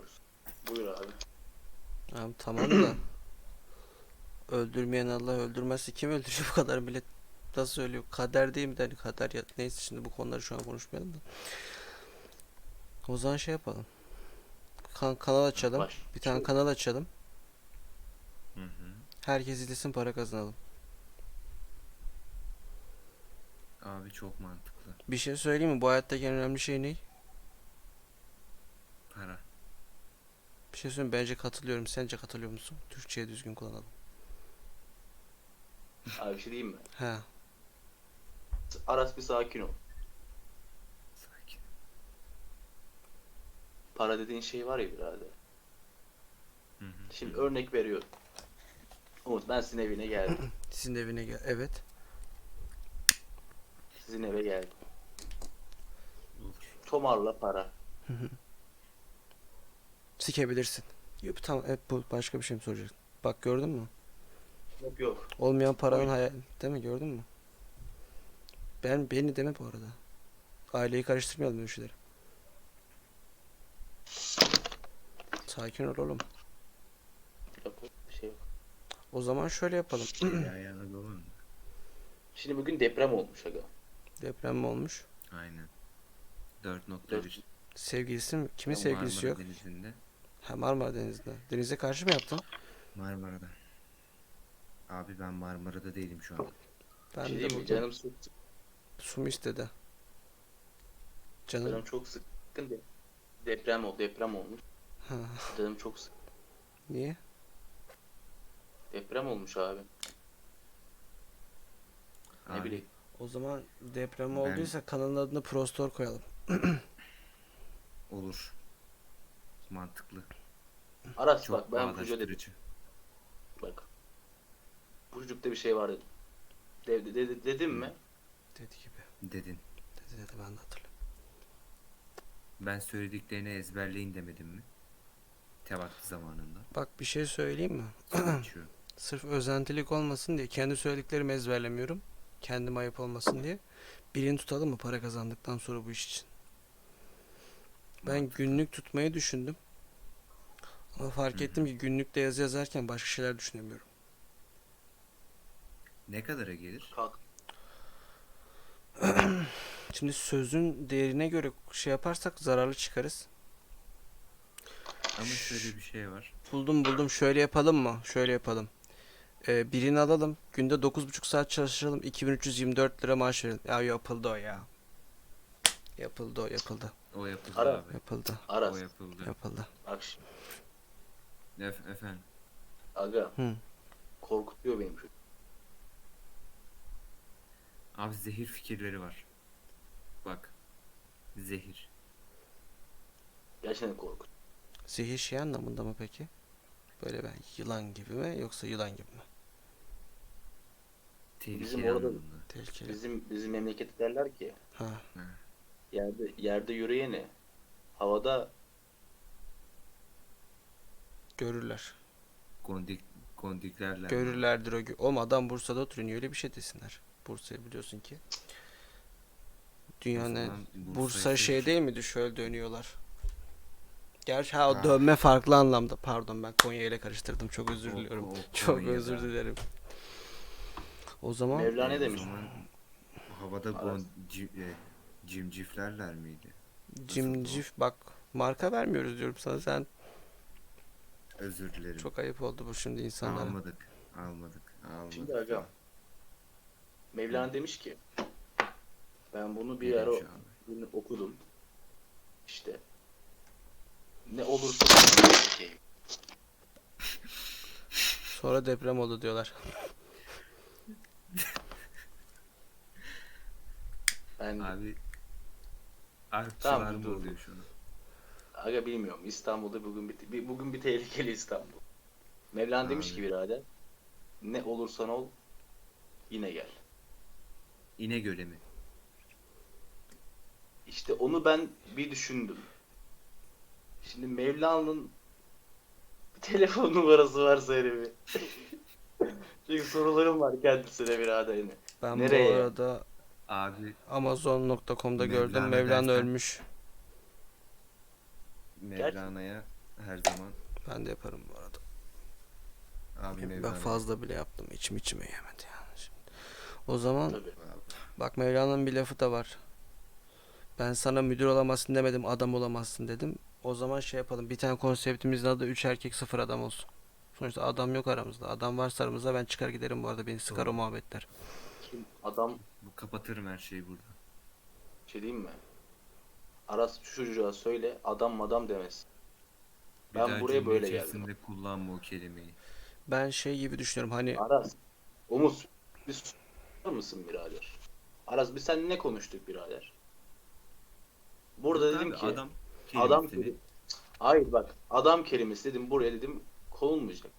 korusun. Buyur abi. Abi tamam da öldürmeyen Allah öldürmezse kim öldürecek bu kadar millet? Nasıl söylüyor kader değil mi de hani kader ya? Neyse şimdi bu konuları şu an konuşmayalım da. O zaman şey yapalım. Kan kanal açalım. Baş- bir tane kanal açalım. Hı hı. herkes izlesin para kazanalım. Abi çok mantıklı. bir şey söyleyeyim mi? Bu hayattaki en önemli şey ne Para. Bir şey söyleyeyim bence katılıyorum sence katılıyor musun Türkçe'ye düzgün kullanalım Abi bir şey diyeyim mi? he Aras bir sakin ol. Sakin. Para dediğin şey var ya birader. Hı hı. Şimdi örnek veriyorum. Umut ben sizin evine geldim. sizin evine gel evet Sizin eve geldim. Tomarla para. Sikebilirsin Yok, tamam hep bu başka bir şey mi soracaksın bak gördün mü Yok yok. Olmayan paranın Oyun. hayal değil mi gördün mü? Ben beni deme bu arada. Aileyi karıştırmayalım bu işleri. Sakin ol oğlum. Yok bir şey yok. O zaman şöyle yapalım. Ayağına dolan. Şimdi bugün deprem olmuş aga. Deprem mi olmuş? Aynen. 4.1. Dört. Sevgilisi mi? Kimin sevgilisi Marmara yok? Denizi'nde. Ha Marmara Denizi'nde. Denize karşı mı yaptın? Marmara'da. Abi ben Marmara'da değilim şu an. Ben şey de diyeyim mi? burada Canım sıktı. su mu istedi? Canım. Canım çok sıkkın. De deprem oldu. Deprem olmuş. Ha, Canım çok sık. niye? Deprem olmuş abi. Ne Abi, bileyim. O zaman deprem Ben- olduysa kanalın adını Prostor koyalım. Olur. Mantıklı. Aras Çok bak ben Pujo dedim. Bak. Pucuk'ta bir şey var dedim. De, de, de- dedim mi? Dedi gibi. Dedin. Dedi dedi ben de hatırlıyorum. Ben söylediklerini ezberleyin demedim mi? Tevatlı zamanında. Bak bir şey söyleyeyim mi? Sırf özentilik olmasın diye kendi söylediklerimi ezberlemiyorum. Kendim ayıp olmasın diye. Birini tutalım mı para kazandıktan sonra bu iş için? Ben Mantıklı. günlük tutmayı düşündüm. Ama fark ettim ki günlükte yazı yazarken başka şeyler düşünemiyorum. Ne kadara gelir? Kalk. Şimdi sözün değerine göre şey yaparsak zararlı çıkarız. Ama şöyle bir şey var. Buldum buldum şöyle yapalım mı? Şöyle yapalım. Ee, birini alalım. Günde 9,5 saat çalıştıralım. 2324 lira maaş verelim. Ya yapıldı o ya. Yapıldı o yapıldı. O yapıldı Ara. abi. Yapıldı. Aras. O yapıldı. Yapıldı. Bak şimdi. Ef- efendim. Aga. Hı. Korkutuyor benim çocuk. Abi zehir fikirleri var. Bak. Zehir. Gerçekten korkut. Zehir şey anlamında mı peki? Böyle ben yılan gibi mi yoksa yılan gibi mi? Tehlikeli Bizim orada- anlamında. Tehlikeli. Bizim bizim memlekette derler ki Ha. yerde yerde yürüyeni havada Görürler. Kondik, kondiklerler. Görürlerdir o gün. Oğlum adam Bursa'da oturuyor. Niye öyle bir şey desinler? Bursa'yı biliyorsun ki. Dünyanın Bursa'yı Bursa seç. şey değil miydi? Şöyle dönüyorlar. Gerçi ha Ha. dönme farklı anlamda. Pardon ben Konya ile karıştırdım. Çok özür diliyorum. o- o Çok Konya'da. özür dilerim. O zaman Mevla ne O demiş? zaman Havada gon, e, cimciflerler miydi? cimcif bak marka vermiyoruz diyorum sana. Sen Özür dilerim. çok ayıp oldu bu şimdi insanlara. Almadık. Almadık. Almadık. Şimdi aga Mevlana demiş ki ben bunu bir ara okudum. İşte ne olursa. Sonra deprem oldu diyorlar. Ben Abi Arapçalar Tamam, oluyor şu an? Aga bilmiyorum. İstanbul'da bugün bir, bir- bugün bir tehlikeli İstanbul. Mevlana demiş ki birader ne olursan ol yine gel. İnegöl'e mi? İşte onu ben bir düşündüm. Şimdi Mevlana'nın bir telefon numarası varsa herifi. Çünkü sorularım var kendisine biraderine. Ben Nereye? bu arada Abi Amazon.com'da gördüm. Mevlana Mevlana dersen- ölmüş. Mevlana'ya Her zaman Ben de yaparım bu arada. abi Ben Mevlana. fazla bile yaptım. İçim içime yemedi yani şimdi. O zaman Tabii. bak Mevlana'nın bir lafı da var. Ben sana müdür olamazsın demedim, adam olamazsın dedim. O zaman şey yapalım. Bir tane konseptimizin adı 3 erkek 0 adam olsun. Sonuçta adam yok aramızda. Adam varsa aramızda ben çıkar giderim bu arada. Beni sıkar o Doğru. muhabbetler. Kim adam Bu kapatırım her şeyi burada. şey diyeyim mi? Aras şu çocuğa söyle adam adam demesin. Bir Ben daha buraya cümle böyle içerisinde kullanma o kelimeyi. Ben şey gibi düşünüyorum. Hani Aras. Umut. Bir susar mısın birader? Aras biz seninle ne konuştuk birader? Burada dedim abi, ki adam adam kelimesini kelim- Hayır bak adam kelimesi dedim buraya dedim konulmayacak.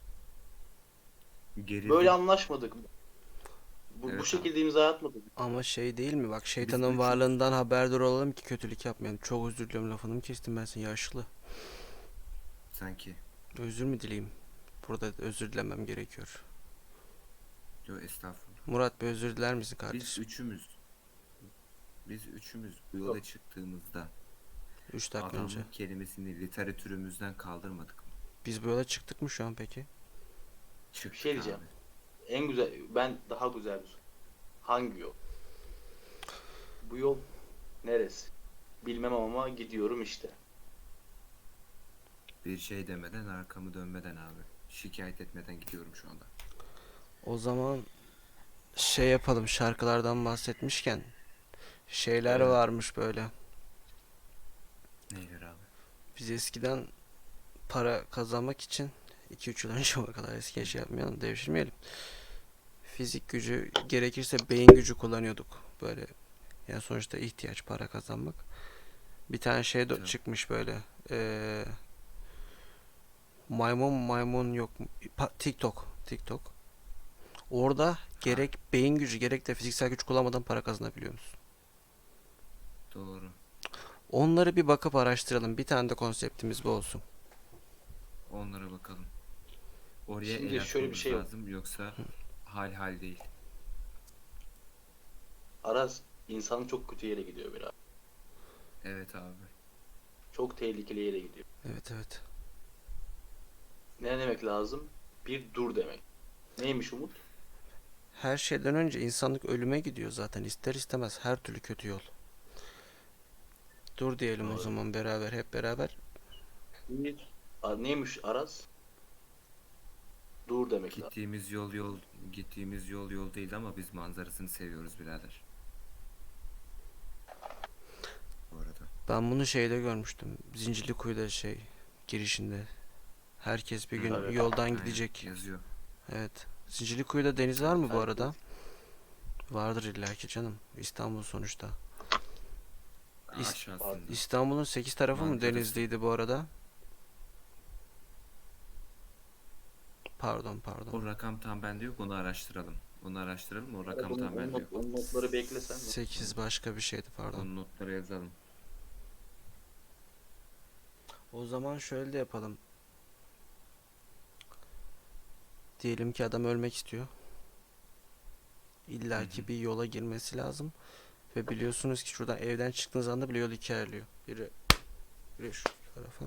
gerildi. Böyle anlaşmadık. Bu, bu Evet şekilde imza atmadık. ama şey değil mi? Bak şeytanın üçümüz- varlığından haberdar olalım ki kötülük yapmayalım. Çok özür diliyorum lafını mı kestim ben seni yaşlı. Sanki. Özür mü dileyim? Burada özür dilemem gerekiyor. Yo estağfurullah. Murat bir özür diler misin Biz kardeşim? üçümüz. Biz üçümüz bu yola çıktığımızda 3 dakika önce. adamlık kelimesini literatürümüzden kaldırmadık mı? Biz bu yola çıktık mı şu an peki? Çıktık şey diyeceğim. abi. En güzel ben daha güzel bir soru. Hangi yol? Bu yol neresi? Bilmem ama gidiyorum işte. Bir şey demeden arkamı dönmeden abi. Şikayet etmeden gidiyorum şu anda. O zaman şey yapalım şarkılardan bahsetmişken şeyler Evet. varmış böyle. Neyler abi? Biz eskiden para kazanmak için 2-3 yıl önce o kadar eski şey yapmayalım, devşirmeyelim. Fizik gücü gerekirse beyin gücü kullanıyorduk böyle. Yani sonuçta ihtiyaç para kazanmak. Bir tane şey de Tabii. çıkmış böyle. eee, maymun maymun yok. Pa- TikTok. TikTok. Orada gerek beyin gücü gerek de fiziksel güç kullanmadan para kazanabiliyor musun? Doğru. Onları bir bakıp araştıralım. Bir tane de konseptimiz bu olsun. Onlara bakalım. Oraya Şimdi şöyle bir şey lazım yoksa hal hal değil. Aras insanın çok kötü yere gidiyor biraz. Evet abi. Çok tehlikeli yere gidiyor. Evet evet. Ne demek lazım? Bir dur demek. Neymiş Umut? Her şeyden önce insanlık ölüme gidiyor zaten ister istemez her türlü kötü yol. Dur diyelim o Doğru. zaman beraber hep beraber. Bir. Neymiş Aras? Dur demek lazım. Gittiğimiz yol yol gittiğimiz yol yol değil ama biz manzarasını seviyoruz birader. Bu arada. Ben bunu şeyde görmüştüm. Zincirlikuyu'da şey girişinde. Herkes bir gün Evet. yoldan Aynen, gidecek. Yazıyor. Evet. Zincirlikuyu'da deniz var mı bu arada? Vardır illaki canım. İstanbul sonuçta. İs- Aşağısında. İstanbul'un 8 tarafı mı Manzarası. denizliydi bu arada? Pardon pardon. O rakam tam bende yok onu araştıralım. Onu araştıralım o rakam tam bende yok. onun notları beklesen. 8 başka bir şeydi pardon. Onun notları yazalım. O zaman şöyle de yapalım. Diyelim ki adam ölmek istiyor. İlla ki bir yola girmesi lazım. Ve biliyorsunuz ki şuradan evden çıktığınız anda bile yol ikiye ayrılıyor. Biri, biri şu tarafa.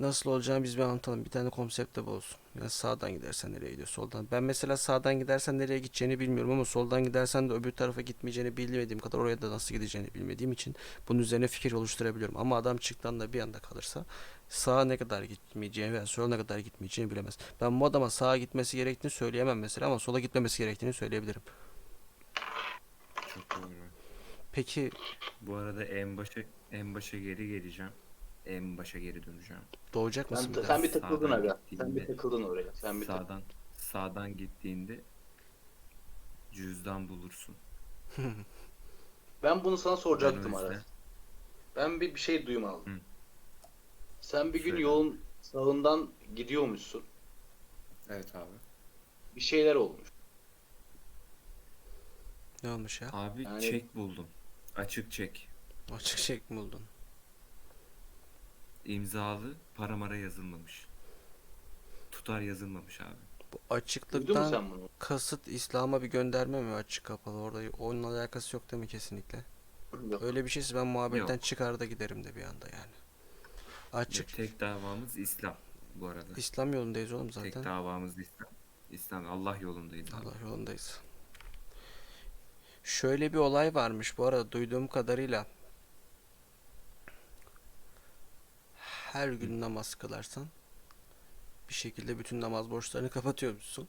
Nasıl olacağını biz bir anlatalım. Bir tane konsept de bu olsun. Yani sağdan gidersen nereye gidiyor, soldan. Ben mesela sağdan gidersen nereye gideceğini bilmiyorum ama soldan gidersen de öbür tarafa gitmeyeceğini bilmediğim kadar oraya da nasıl gideceğini bilmediğim için bunun üzerine fikir oluşturabiliyorum. Ama adam çıktan da bir anda kalırsa sağa ne kadar gitmeyeceğini veya sola ne kadar gitmeyeceğini bilemez. Ben bu adama sağa gitmesi gerektiğini söyleyemem mesela ama sola gitmemesi gerektiğini söyleyebilirim. Çok doğru. Peki Bu arada en başa en başa geri geleceğim. En başa geri döneceğim. doğacak mısın Sen, sen bir takıldın Sağdan aga. Sen gittiğinde- bir takıldın oraya. Sen bir takıldın. Sağdan sağdan gittiğinde cüzdan bulursun. Ben bunu sana soracaktım Ben o yüzden- Aras. Ben bir, bir şey duymadım. Hı. Sen bir gün Söyle. yolun sağından gidiyormuşsun. Evet abi. Bir şeyler olmuş. Ne olmuş ya? Abi Yani- çek buldum. Açık çek. Açık çek mi buldun? İmzalı para mara yazılmamış. Tutar yazılmamış abi. Bu Duydun mu açıklıktan sen bunu? kasıt İslam'a bir gönderme mi açık kapalı orada onun alakası yok değil mi kesinlikle? Yok. Öyle bir şeyse ben muhabbetten çıkar da giderim de bir anda yani. Açık. Tek davamız İslam bu arada. İslam yolundayız oğlum Tek zaten. davamız İslam. İslam Allah yolundayız. abi. Allah yolundayız. Şöyle bir olay varmış bu arada duyduğum kadarıyla. Her gün namaz kılarsan bir şekilde bütün namaz borçlarını kapatıyormuşsun.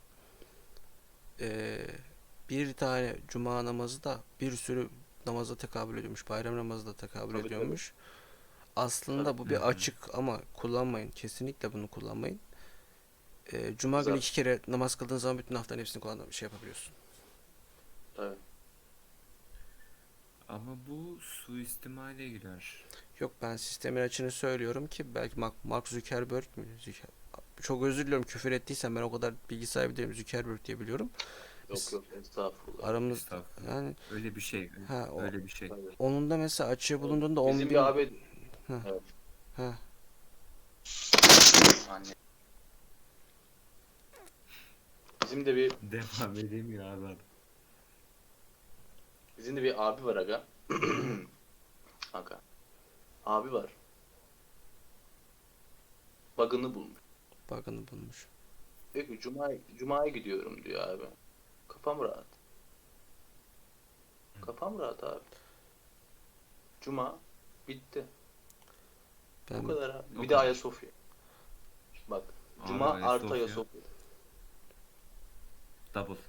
Ee, bir tane cuma namazı da bir sürü namaza tekabül ediyormuş. Bayram namazı da tekabül Tabii, tabii. ediyormuş. Aslında bu bir açık ama kullanmayın. Kesinlikle bunu kullanmayın. Ee, cuma günü Güzel. iki kere namaz kıldığın zaman bütün haftanın hepsini kullan şey yapabiliyorsun. Evet. Ama bu suistimale girer. Yok ben sistemin açığını söylüyorum ki belki Mark, Zuckerberg mi? Zucker- Çok özür diliyorum küfür ettiysem ben o kadar bilgi sahibi değilim Zuckerberg diye biliyorum. Yok yok estağfurullah. Aramız Estağfurullah. yani Öyle bir şey. Ha, o- Öyle bir şey. Onun da mesela açığı bulunduğunda 10 Bizim bin bir abi... Hı. Evet. Hı. Anne. Bizim de bir Devam edemiyor abi adam. bizim de bir abi var aga. aga. Abi var. Bug'ını bulmuş. bug'ını bulmuş. Diyor ki Cuma, Cuma'ya gidiyorum diyor abi. Kafam rahat. Kafam rahat abi. Cuma bitti. Ben Bu kadar abi. Bir de. Ayasofya. Bak. Abi Cuma artı Ayasofya. Ayasofya. Double.